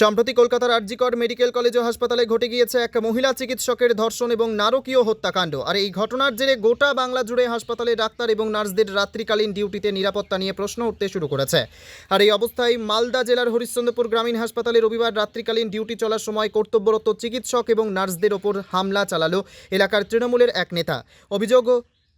সম্প্রতি কলকাতার RG Kar medical college ও হাসপাতালে ঘটে গিয়েছে এক মহিলা চিকিৎসকের ধর্ষণ এবং নারকীয় হত্যাকাণ্ড। আর এই ঘটনার জেরে গোটা বাংলা জুড়ে হাসপাতালে ডাক্তার এবং নার্সদের রাত্রিকালীন ডিউটিতে নিরাপত্তা নিয়ে প্রশ্ন উঠতে শুরু করেছে। আর এই অবস্থায় মালদা জেলার হরিশ্চন্দ্রপুর গ্রামীণ হাসপাতালে রবিবার রাত্রিকালীন ডিউটি চলার সময় কর্তব্যরত চিকিৎসক এবং নার্সদের ওপর হামলা চালালো এলাকার তৃণমূলের এক নেতা। অভিযোগ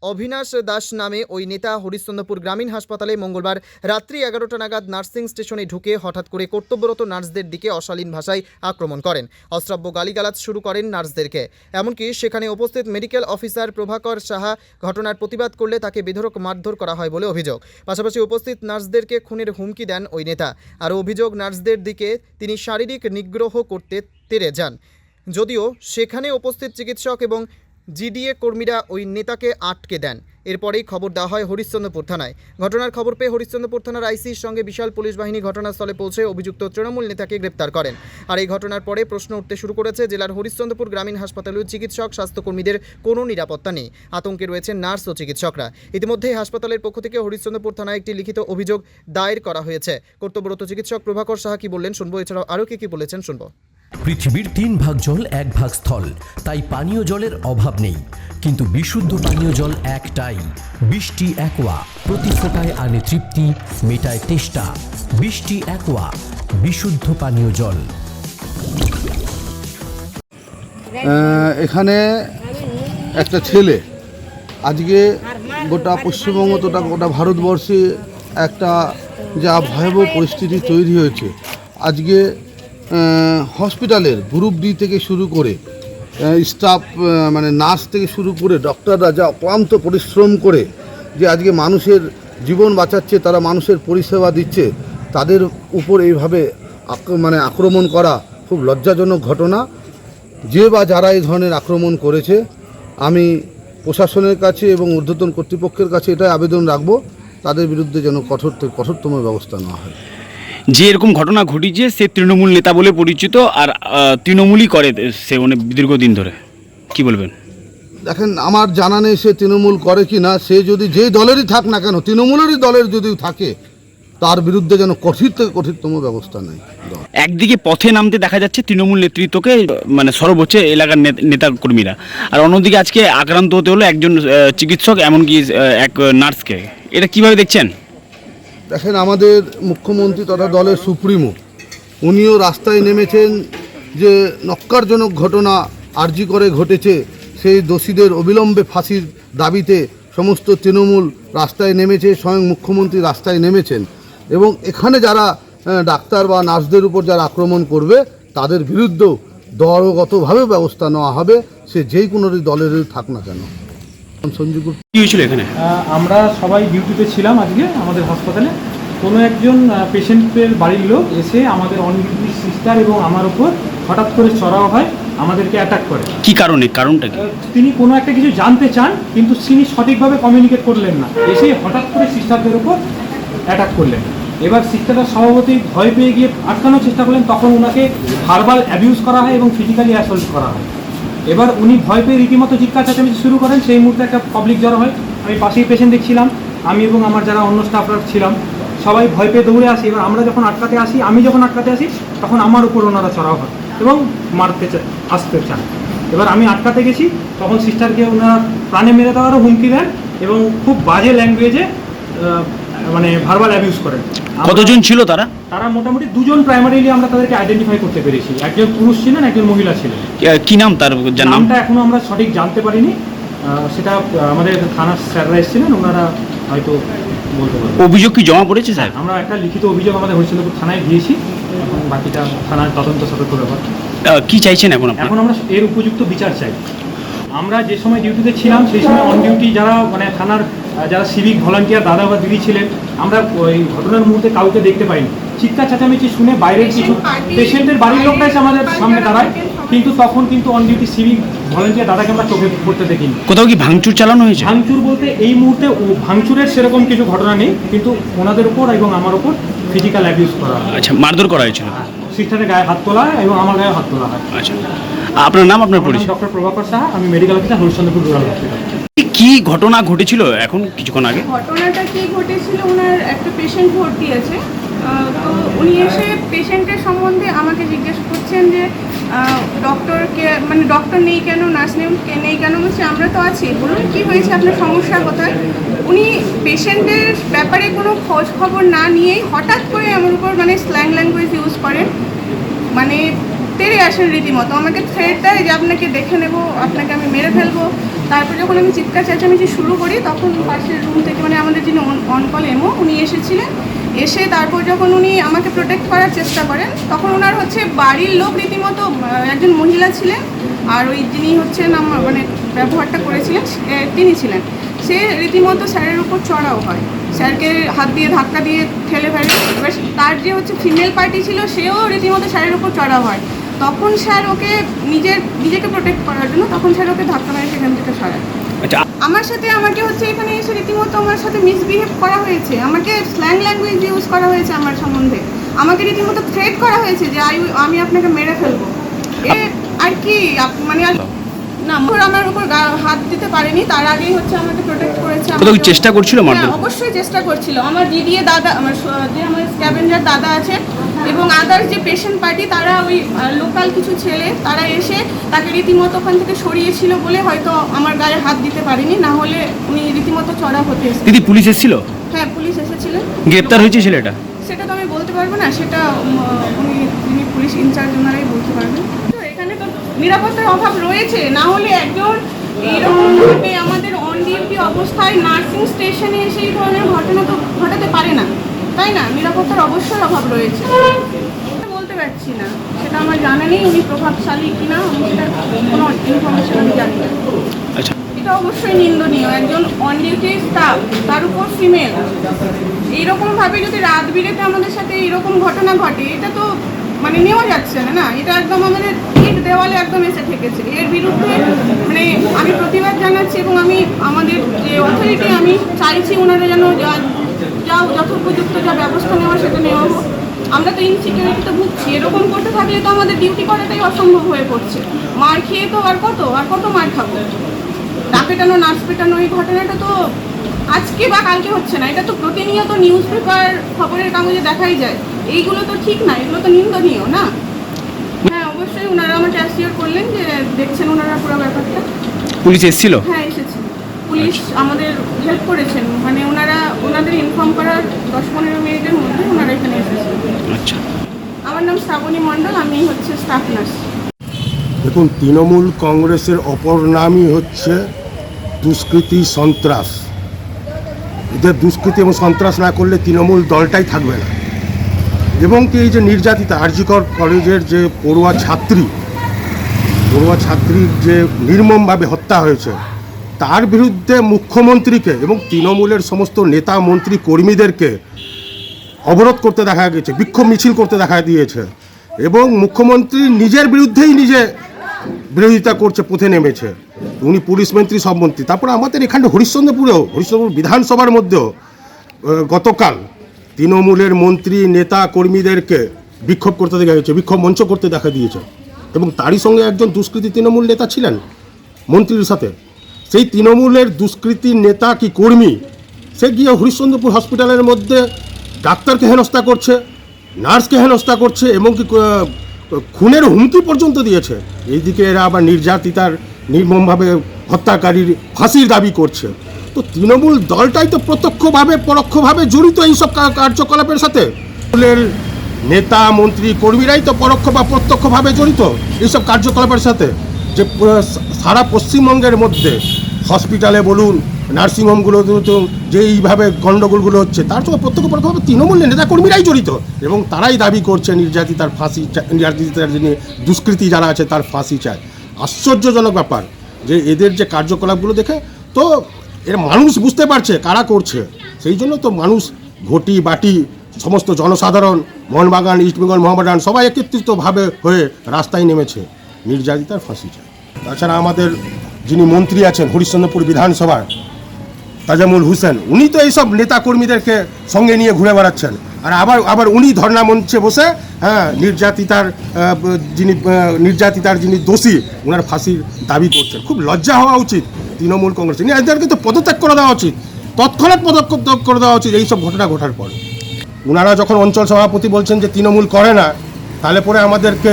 অভিনাশ দাস নামে ওই নেতা হরিশ্চন্দ্রপুর গ্রামীণ হাসপাতালে মঙ্গলবার রাত্রি এগারোটা নাগাদ নার্সিং স্টেশনে ঢুকে হঠাৎ করে কর্তব্যরত নার্সদের দিকে অশালীন ভাষায় আক্রমণ করেন। অশ্রাব্য গালিগালাজ শুরু করেন নার্সদেরকে। এমনকি সেখানে উপস্থিত মেডিকেল অফিসার প্রভাকর সাহা ঘটনার প্রতিবাদ করলে তাকে বেধরক মারধর করা হয় বলে অভিযোগ। পাশাপাশি উপস্থিত নার্সদেরকে খুনের হুমকি দেন ওই নেতা। আর অভিযোগ, নার্সদের দিকে তিনি শারীরিক নিগ্রহ করতে তেরে যান। যদিও সেখানে উপস্থিত চিকিৎসক এবং জিডিএ কর্মীরা ওই নেতাকে আটকে দেন। এরপরেই খবর দেওয়া হয় হরিশ্চন্দ্রপুর থানায়। ঘটনার খবর পেয়ে হরিশ্চন্দ্রপুর থানার আইসির সঙ্গে বিশাল পুলিশ বাহিনী ঘটনাস্থলে পৌঁছে অভিযুক্ত তৃণমূল নেতাকে গ্রেপ্তার করেন। আর এই ঘটনার পরে প্রশ্ন উঠতে শুরু করেছে জেলার হরিশ্চন্দ্রপুর গ্রামীণ হাসপাতালেও চিকিৎসক, স্বাস্থ্যকর্মীদের কোনো নিরাপত্তা নেই। আতঙ্কে রয়েছে নার্স ও চিকিৎসকরা। ইতিমধ্যেই হাসপাতালের পক্ষ থেকে হরিশ্চন্দ্রপুর থানায় একটি লিখিত অভিযোগ দায়ের করা হয়েছে। কর্তব্যরত চিকিৎসক প্রভাকর সাহা কি বললেন শুনব, এছাড়াও আরও কি কি বলেছেন শুনব। পৃথিবীর তিন ভাগ জল, এক ভাগ স্থল। তাই পানীয় জলের অভাব নেই। কিন্তু বিশুদ্ধ পানীয় জল একটাই। বৃষ্টি একোয়া, প্রতি ফোটায় আনে তৃপ্তি, মেটায় তেষ্টা। বৃষ্টি একোয়া, বিশুদ্ধ পানীয় জল। এখানে একটা ছেলে, আজকে গোটা পশ্চিমবঙ্গ তোটা গোটা ভারতবর্ষে একটা যা ভয়াবহ পরিস্থিতি তৈরি হয়েছে। আজকে হসপিটালের গ্রুপ ডি থেকে শুরু করে স্টাফ মানে নার্স থেকে শুরু করে ডক্টররা যা অক্লান্ত পরিশ্রম করে যে আজকে মানুষের জীবন বাঁচাচ্ছে, তারা মানুষের পরিষেবা দিচ্ছে, তাদের উপর এইভাবে মানে আক্রমণ করা খুব লজ্জাজনক ঘটনা। যে বা যারা এই ধরনের আক্রমণ করেছে, আমি প্রশাসনের কাছে এবং ঊর্ধ্বতন কর্তৃপক্ষের কাছে এটাই আবেদন রাখব, তাদের বিরুদ্ধে যেন কঠোর কঠোরতম ব্যবস্থা নেওয়া হয়। যে এরকম ঘটনা ঘটিছে সে তৃণমূল নেতা বলে পরিচিত আর তৃণমূলই করে সে অনেক দীর্ঘদিন ধরে। কি বলবেন? দেখেন আমার জানা নেই সে তৃণমূল করে কি না সে যদি যে দলেরই থাক না কেন তৃণমূলেরই দলের যদি থাকে তার বিরুদ্ধে যেন কঠিন থেকে কঠিনতম ব্যবস্থা নেয় দল একদিকে পথে নামতে দেখা যাচ্ছে তৃণমূল নেতৃত্বকে মানে সর্বোচ্চ এলাকার নেতা কর্মীরা আর অন্যদিকে আজকে আক্রান্ত হতে হলো একজন চিকিৎসক এমনকি এক নার্সকে। এটা কীভাবে দেখছেন? দেখেন আমাদের মুখ্যমন্ত্রী তথা দলের সুপ্রিমো, উনিও রাস্তায় নেমেছেন যে নক্কারজনক ঘটনা আর্জি করে ঘটেছে, সেই দোষীদের অবিলম্বে ফাঁসির দাবিতে সমস্ত তৃণমূল রাস্তায় নেমেছে, স্বয়ং মুখ্যমন্ত্রী রাস্তায় নেমেছেন। এবং এখানে যারা ডাক্তার বা নার্সদের উপর যারা আক্রমণ করবে, তাদের বিরুদ্ধেও দলগতভাবে ব্যবস্থা নেওয়া হবে, সে যেই কোনো দলেরই থাক না কেন। গুপ্ত। কি হয়েছিল এখানে? আমরা সবাই ডিউটিতে ছিলাম আজকে আমাদের হাসপাতালে। কোনো একজন পেশেন্টের বাড়ির লোক এসে আমাদের অন ডিউটি সিস্টার এবং আমার উপর হঠাৎ করে চড়াও হয় আমাদেরকে অ্যাটাক করে। কি কারণে? কারণটা কি? তিনি কোনো একটা কিছু জানতে চান কিন্তু তিনি সঠিকভাবে কমিউনিকেট করলেন না। এসে হঠাৎ করে সিস্টারদের উপর অ্যাটাক করলেন। এবার সিস্টাররা স্বভাবতই ভয় পেয়ে গিয়ে আটকানোর চেষ্টা করলেন তখন ওনাকে ভার্বাল অ্যাবিউজ করা হয় এবং ফিজিক্যালি অ্যাসল্ট করা হয়। এবার উনি ভয় পেয়ে রীতিমতো চিৎকার চেঁচামেচি শুরু করেন, সেই মুহূর্তে একটা পাবলিক জড়ো হয়। আমি পাশেই পেশেন্ট দেখছিলাম, আমি এবং আমার যারা অন্য স্টাফরা ছিলাম, সবাই ভয় পেয়ে দৌড়ে আসি। এবার আমরা যখন আটকাতে আসি, আমি যখন আটকাতে আসি, তখন আমার উপর ওনারা চড়াও হয় এবং মারতে চা- আসতে চান। এবার আমি আটকাতে গেছি, তখন সিস্টারকে ওনারা প্রাণে মেরে দেওয়ারও হুমকি দেন এবং খুব বাজে ল্যাঙ্গুয়েজে মানে ভার্বাল অ্যাবিউজ করেন। কতজন ছিল তারা? তারা মোটামুটি দুজন প্রাইমারিলি আমরা তাদেরকে আইডেন্টিফাই করতে পেরেছি। একজন পুরুষ ছিলেন একজন মহিলা ছিলেন। কি- নাম তার নামটা এখনও আমরা সঠিক জানতে পারিনি। সেটা আমাদের থানার স্যাররা এসেছিলেন ওনারা হয়তো বলতে পারবেন। অভিযোগ কি জমা পড়েছে স্যার? আমরা একটা লিখিত অভিযোগ আমাদের হরিশ্চন্দ্রপুর থানায় দিয়েছি এখন বাকিটা থানার তদন্ত সাপেক্ষ ব্যাপার। কি চাইছেন এখন এখন আমরা এর উপযুক্ত বিচার চাই। আমরা যে সময় ডিউটিতে ছিলাম সেই সময় অন ডিউটি যারা মানে থানার যারা সিভিক ভলান্টিয়ার দাদা বা দিদি ছিলেন আমরা ওই ঘটনার মুহূর্তে কাউকে দেখতে পাইনি। চিৎকার চেঁচামেচি শুনে বাইরের কিছু পেশেন্টের বাড়ির লোকরা এসে আমাদের সামনে দাঁড়ায়। কিন্তু তখন কিন্তু অন ডিউটি সিভিক ভলান্টিয়ার দাদাকে আমরা চোখে পড়তে দেখিনি। কোথাও কি ভাঙচুর চালানো হয়েছে? ভাঙচুর বলতে এই মুহূর্তে ও- ভাঙচুরের সেরকম কিছু ঘটনা নেই কিন্তু ওনাদের উপর এবং আমার উপর ফিজিক্যাল অ্যাবিউজ করা। আচ্ছা মারধর করা হয়েছিল? সিস্টারের গায়ে হাত তোলা হয় এবং আমার গায়ে হাত তোলা হয়। আচ্ছা আপনার নাম আপনার পরিচয়? ডক্টর প্রভাকর সাহা আমি medical officer Harishchandrapur rural hospital কি ঘটনা ঘটেছিল এখন কিছুক্ষণ আগে? ঘটনাটা কি ঘটেছিল? ওনার একটা পেশেন্ট ভর্তি আছে। তো উনি এসে পেশেন্টের সম্বন্ধে আমাকে জিজ্ঞেস করছেন যে ডক্টরকে মানে ডক্টর নেই কেন নার্স নেই, কে- নেই কেন? বলছে, আমরা তো আছি। বলুন, কি হয়েছে? আপনার সমস্যা কোথায়? উনি পেশেন্টের ব্যাপারে কোনো খোঁজ খবর না নিয়েই হঠাৎ করে আমার উপর মানে স্ল্যাং ল্যাঙ্গুয়েজ ইউজ করেন। মানে তেড়ে আসেন রীতিমতো। আমাকে দেয় যে, আপনাকে দেখে নেব, আপনাকে আমি মেরে ফেলব। তারপর যখন আমি চিৎকার চেঁচামেচি শুরু করি, তখন পাশের রুম থেকে মানে আমাদের যিনি অন কল এমও উনি এসেছিলেন। এসে তারপর যখন উনি আমাকে প্রোটেক্ট করার চেষ্টা করেন, তখন ওনার হচ্ছে বাড়ির লোক রীতিমতো একজন মহিলা ছিলেন, আর ওই যিনি হচ্ছেন আমার মানে ব্যবহারটা করেছিলেন তিনি ছিলেন। সে রীতিমতো স্যারের উপর চড়াও হয়। স্যারকে হাত দিয়ে ধাক্কা দিয়ে ঠেলে ফেলে। এবার তার যে হচ্ছে ফিমেল পার্টি ছিল, সেও রীতিমতো স্যারের উপর চড়াও হয়। তখন স্যার ওকে নিজের নিজেকে প্রোটেক্ট করার জন্য তখন স্যার ওকে ধাক্কা মেরে সেখান থেকে সরায়। আচ্ছা আমার সাথে আমাকে হচ্ছে এখানে এসে রীতিমতো আমার সাথে মিসবিহেভ করা হয়েছে। আমাকে স্ল্যাং ল্যাঙ্গুয়েজ ইউজ করা হয়েছে আমার সম্বন্ধে। আমাকে রীতিমতো থ্রেট করা হয়েছে যে আই- আমি আপনাকে মেরে ফেলব। এ আর কি মানে না আমার উপর হাত দিতে পারেনি তার আগেই হচ্ছে আমাকে প্রোটেক্ট করেছে আমাকে- চেষ্টা করছিল? হ্যাঁ, অবশ্যই চেষ্টা করছিল। আমার দিদি দাদা আমার যে আমার স্ক্যাভেঞ্জার দাদা আছে এবং আদার্স যে পেশেন্ট পার্টি তারা ওই লোকাল কিছু ছেলে তারা এসে তাকে রীতিমতো ওখান থেকে সরিয়েছিল বলে হয়তো আমার গায়ে হাত দিতে পারেনি না হলে উনি রীতিমতো চড়া হতে দিদি পুলিশ এসেছিল? হ্যাঁ পুলিশ এসেছিলেন গ্রেপ্তার হয়েছে ছেলেটা? সেটা তো আমি বলতে পারব না সেটা উনি যিনি পুলিশ ইনচার্জ ওনারাই বলতে পারবেন। তো এখানে তো নিরাপত্তার অভাব রয়েছে না হলে একজন এইরকমভাবে আমাদের অন ডিউটি অবস্থায় নার্সিং স্টেশনে এসে এই ধরনের ঘটনা তো ঘটাতে পারে না। তাই না? নিরাপত্তার অবশ্যই অভাব রয়েছে। বলতে পারছি না। সেটা আমার জানা নেই উনি প্রভাবশালী কিনা আমি সেটা কোনো ইনফরমেশন আমি জানি না। আচ্ছা। এটা অবশ্যই নিন্দনীয়। একজন অন ডিউটি স্টাফ তার উপর ফিমেল এইরকমভাবে যদি রাত বিরেতে আমাদের সাথে এইরকম ঘটনা ঘটে এটা তো মানে নেওয়া যাচ্ছে না না? এটা একদম আমাদের ইট দেওয়ালে একদম এসে ঠেকেছে। এর বিরুদ্ধে মানে আমি প্রতিবাদ জানাচ্ছি এবং আমি আমাদের যে অথরিটি আমি চাইছি ওনারা যেন যা যথোপযুক্ত যা ব্যবস্থা নেওয়া সেটা নেওয়া হোক। আমরা তো ইনসিকিউরিটিতে ভুগছি। এরকম করতে থাকলে তো আমাদের ডিউটি করাটাই অসম্ভব হয়ে পড়ছে। মার খেয়ে তো আর কত? আর কত মার খাব? ডাক পেটানো নার্স পেটানো এই ঘটনাটা তো আজকে বা কালকে হচ্ছে না। এটা তো প্রতিনিয়ত নিউজ পেপার খবরের কাগজে দেখাই যায়। এইগুলো তো ঠিক না। এগুলো তো নিন্দনীয় না? হ্যাঁ অবশ্যই ওনারা আমাকে অ্যাসিওর করলেন যে দেখছেন ওনারা পুরো ব্যাপারটা। পুলিশ এসেছিল? হ্যাঁ এসেছে। পুলিশ আমাদের হেল্প করেছেন। মানে ওনারা ওনাদের ইনফর্ম করার দশ পনেরো মিনিটের মধ্যে ওনারা এখানে এসেছেন। আচ্ছা। আমার নাম শ্রাবণী মণ্ডল আমি হচ্ছে স্টাফ নার্স দেখুন তৃণমূল কংগ্রেসের অপর নামই হচ্ছে দুষ্কৃতি সন্ত্রাস। এদের দুষ্কৃতি এবং সন্ত্রাস না করলে তৃণমূল দলটাই থাকবে না। এবং কি এই যে নির্যাতিতা আরজিকর কলেজের যে পড়ুয়া ছাত্রী পড়ুয়া ছাত্রীর যে নির্মমভাবে হত্যা হয়েছে তার বিরুদ্ধে মুখ্যমন্ত্রীকে এবং তৃণমূলের সমস্ত নেতা, মন্ত্রী, কর্মীদেরকে অবরোধ করতে দেখা গেছে, বিক্ষোভ মিছিল করতে দেখা দিয়েছে এবং মুখ্যমন্ত্রী নিজের বিরুদ্ধেই নিজে বিরোধিতা করছে, পথে নেমেছে। উনি পুলিশ মন্ত্রী, সব মন্ত্রী। তারপরে আমাদের এখানে হরিশ্চন্দ্রপুরেও, হরিশ্চন্দ্রপুর বিধানসভার মধ্যেও গতকাল তৃণমূলের মন্ত্রী, নেতা, কর্মীদেরকে বিক্ষোভ করতে দেখা গেছে, বিক্ষোভ মঞ্চ করতে দেখা দিয়েছে। এবং তারই সঙ্গে একজন দুষ্কৃতী তৃণমূল নেতা ছিলেন মন্ত্রীর সাথে। সেই তৃণমূলের দুষ্কৃতী নেতা কি কর্মী? সে গিয়ে হরিশ্চন্দ্রপুর হসপিটালের মধ্যে ডাক্তারকে হেনস্থা করছে, নার্সকে হেনস্থা করছে এবং কি খুনের হুমকি পর্যন্ত দিয়েছে। এইদিকে এরা আবার নির্যাতিতার, নির্মমভাবে হত্যাকারীর ফাঁসির দাবি করছে। তো তৃণমূল দলটাই তো প্রত্যক্ষভাবে, পরোক্ষভাবে জড়িত এইসব কার্যকলাপের সাথে। তৃণমূলের নেতা, মন্ত্রী, কর্মীরাই তো পরোক্ষ বা প্রত্যক্ষভাবে জড়িত এইসব কার্যকলাপের সাথে। যে সারা পশ্চিমবঙ্গের মধ্যে হসপিটালে বলুন, নার্সিংহোমগুলো যে এইভাবে গণ্ডগোলগুলো হচ্ছে, তার সঙ্গে প্রত্যক্ষ পরোক্ষভাবে তৃণমূলের নেতাকর্মীরাই জড়িত এবং তারাই দাবি করছে নির্যাতিতার ফাঁসি নির্যাতিতার যিনি দুষ্কৃতী যারা আছে তার ফাঁসি চায়। আশ্চর্যজনক ব্যাপার যে এদের যে কার্যকলাপগুলো দেখে তো এর মানুষ বুঝতে পারছে কারা করছে। সেই জন্য তো মানুষ ঘটি, বাটি, সমস্ত জনসাধারণ, মোহনবাগান, ইস্টবেঙ্গল, মোহামেডান সবাই একত্রিতভাবে হয়ে রাস্তায় নেমেছে। নির্যাতিতার ফাঁসি চায়। তাছাড়া আমাদের যিনি মন্ত্রী আছেন হরিশ্চন্দ্রপুর বিধানসভার তাজামুল হুসেন, উনি তো এইসব নেতা কর্মীদেরকে সঙ্গে নিয়ে ঘুরে বেড়াচ্ছেন। আর আবার আবার উনি ধর্ণা মঞ্চে বসে হ্যাঁ নির্যাতিতার যিনি নির্যাতিতার যিনি দোষী ওনার ফাঁসির দাবি করছেন। খুব লজ্জা হওয়া উচিত তৃণমূল কংগ্রেস এদেরকে তো পদত্যাগ করে দেওয়া উচিত। তৎক্ষণাৎ পদক্ষেপ করে দেওয়া উচিত। এইসব ঘটনা ঘটার পর। ওনারা যখন অঞ্চল সভাপতি বলছেন যে তৃণমূল করে না তাহলে পরে আমাদেরকে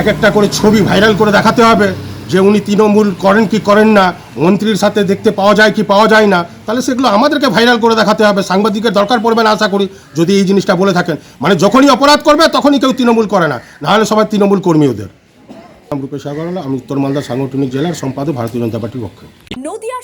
এক একটা করে ছবি ভাইরাল করে দেখাতে হবে যে উনি তৃণমূল করেন কি করেন না, মন্ত্রীর সাথে দেখতে পাওয়া যায় কি পাওয়া যায় না। তাহলে সেগুলো আমাদেরকে ভাইরাল করে দেখাতে হবে। সাংবাদিকের দরকার পড়বে না আশা করি, যদি এই জিনিসটা বলে থাকেন। মানে যখনই অপরাধ করবে, তখনই কেউ তৃণমূল করে না। নাহলে সবাই তৃণমূল কর্মী ওদের। নাম রূপেশ আগরওয়ালা, আমি উত্তর মালদা সাংগঠনিক জেলার সম্পাদক, ভারতীয় জনতা পার্টির পক্ষে।